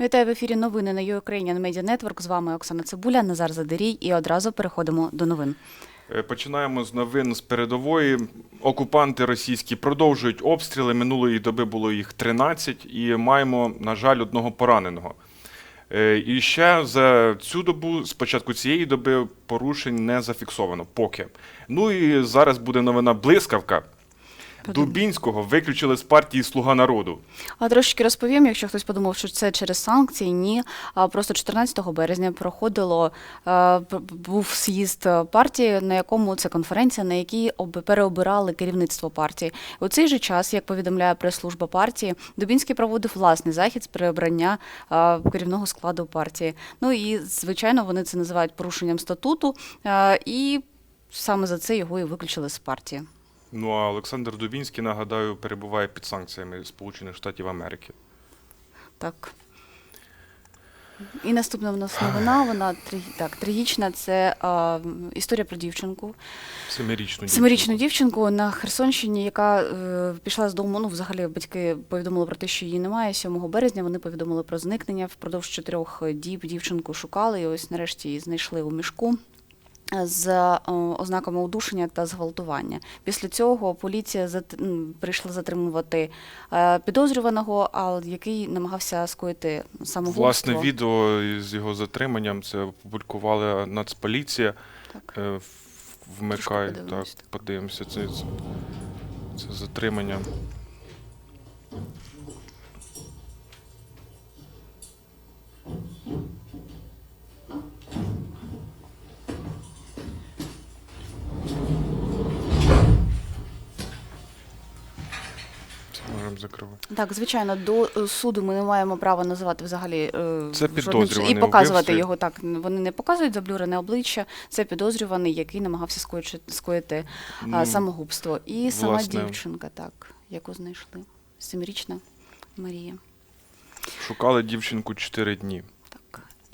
Вітаю в ефірі новини на Ukrainian Media Network. З вами Оксана Цибуля, Назар Задерій. І одразу переходимо до новин. Е, Починаємо з новин з передової. Окупанти російські продовжують обстріли. Минулої доби було їх 13 і маємо, на жаль, одного пораненого. Е, І ще за цю добу, з початку цієї доби, порушень не зафіксовано поки. Ну і зараз буде новина блискавка. Дубінського виключили з партії Слуга народу. А трошки розповім, якщо хтось подумав, що це через санкції. Ні, а просто 14 березня проходило е, був з'їзд партії, на якому це конференція, на якій об- переобирали керівництво партії. У цей же час, як повідомляє прес-служба партії, Дубінський проводив власний захід з переобрання е, керівного складу партії. Ну і звичайно, вони це називають порушенням статуту, е, і саме за це його і виключили з партії. Ну а Олександр Дубінський, нагадаю, перебуває під санкціями Сполучених Штатів Америки. Так. І наступна в нас новина, вона так, трагічна. Це а, історія про дівчинку. Семирічну Семирічну дівчинку на Херсонщині, яка е, пішла з дому. Ну, взагалі, батьки повідомили про те, що її немає. 7 березня вони повідомили про зникнення. Впродовж чотирьох діб дівчинку шукали, і ось нарешті її знайшли у мішку. З е, ознаками удушення та зґвалтування. Після цього поліція прийшла затримувати е, підозрюваного, який намагався скоїти самогубство. Власне, відео з його затриманням це опублікувала Нацполіція. Так. Е, Вмикай, так, подивимося. Це, це, це затримання. Це закрили. закривати. Так, звичайно, до е, суду ми не маємо права називати взагалі е, Це підозрюваний і показувати вбивстві. його так. Вони не показують заблюрене обличчя. Це підозрюваний, який намагався скоїти, скоїти Ну, самогубство. І сама дівчинка, так, яку знайшли. Семирічна Марія. Шукали дівчинку 4 дні.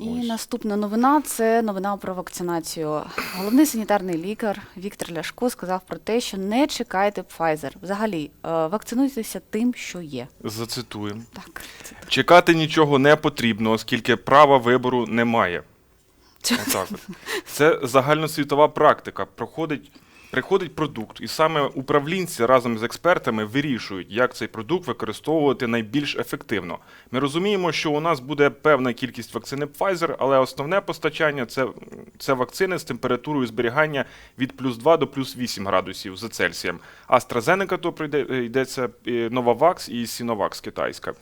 І Ось. наступна новина це новина про вакцинацію. Головний санітарний лікар Віктор Ляшко сказав про те, що не чекайте Pfizer. Взагалі, е, вакцинуйтеся тим, що є. Зацитуємо. Так, це Чекати нічого не потрібно, оскільки права вибору немає. Отак от. Це загальносвітова практика. Проходить, приходить продукт, і саме управлінці разом з експертами вирішують, як цей продукт використовувати найбільш ефективно. Ми розуміємо, що у нас буде певна кількість вакцини Pfizer, але основне постачання це, це вакцини з температурою зберігання від плюс 2 до плюс 8 градусів за Цельсієм. AstraZeneca, то прийде, йдеться е, Novavax і Sinovax китайська.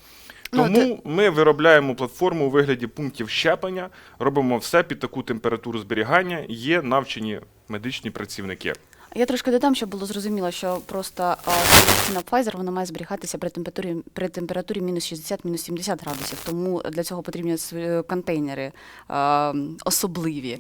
Ну, Тому ми виробляємо платформу у вигляді пунктів щеплення, робимо все під таку температуру зберігання. Є навчені медичні працівники. Я трошки додам, щоб було зрозуміло, що просто а, вакцина Pfizer вона має зберігатися при температурі при температурі мінус 60, мінус 70 градусів. Тому для цього потрібні св- контейнери а, особливі.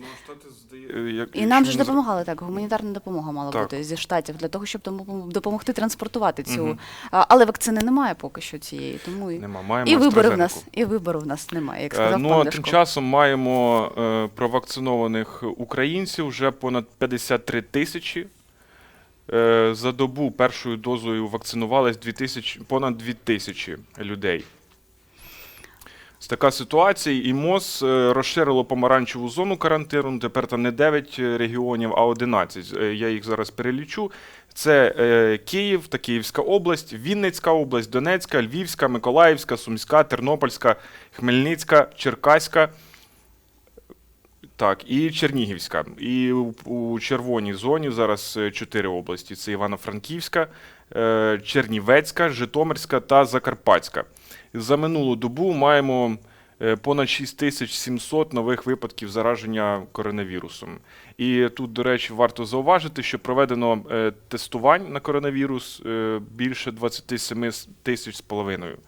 І нам же ж допомагали так. Гуманітарна допомога мала Так. бути зі штатів для того, щоб тому- допомогти транспортувати цю. А, але вакцини немає поки що цієї, тому і, Нема. Маємо і вибору в нас, і вибору в нас немає. Як Е, сказав Ну пан Ляшко. тим часом маємо е, провакцинованих українців вже понад 53 тисячі. Е, За добу першою дозою вакцинувались 2000, понад 2 тисячі людей. З така ситуація, і МОЗ е, розширило помаранчеву зону карантину. Тепер там не 9 регіонів, а 11. Е, Я їх зараз перелічу. Це е, Київ та Київська область, Вінницька область, Донецька, Львівська, Миколаївська, Сумська, Тернопільська, Хмельницька, Черкаська. Так, і Чернігівська. І у, червоній зоні зараз е, чотири області: це Івано-Франківська, е, Чернівецька, Житомирська та Закарпатська. За минулу добу маємо е, понад 6700 нових випадків зараження коронавірусом. І тут, до речі, варто зауважити, що проведено тестувань на коронавірус більше 27 тисяч з половиною.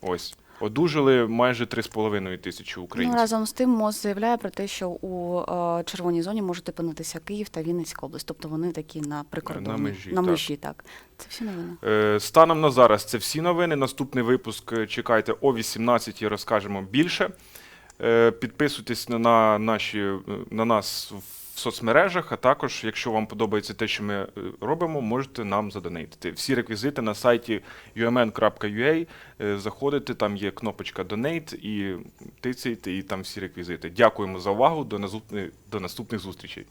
Ось. Одужали майже 3,5 тисячі Ну, разом з тим МОЗ заявляє про те, що у е, червоній зоні можуть опинитися Київ та Вінницька область, тобто вони такі на прикордоні, На межі, на так. межі, так. Це всі новини. Е, Станом на зараз це всі новини. Наступний випуск е, чекайте о 18 розкажемо більше. Е, Підписуйтесь на, на, наші, е, на нас в соцмережах, а також, якщо вам подобається те, що ми е, робимо, можете нам задонейтити. Всі реквізити на сайті umn.ua. Е, Заходите, там є кнопочка Donate і тицяйте, і там всі реквізити. Дякуємо за увагу. До, до наступних зустрічей.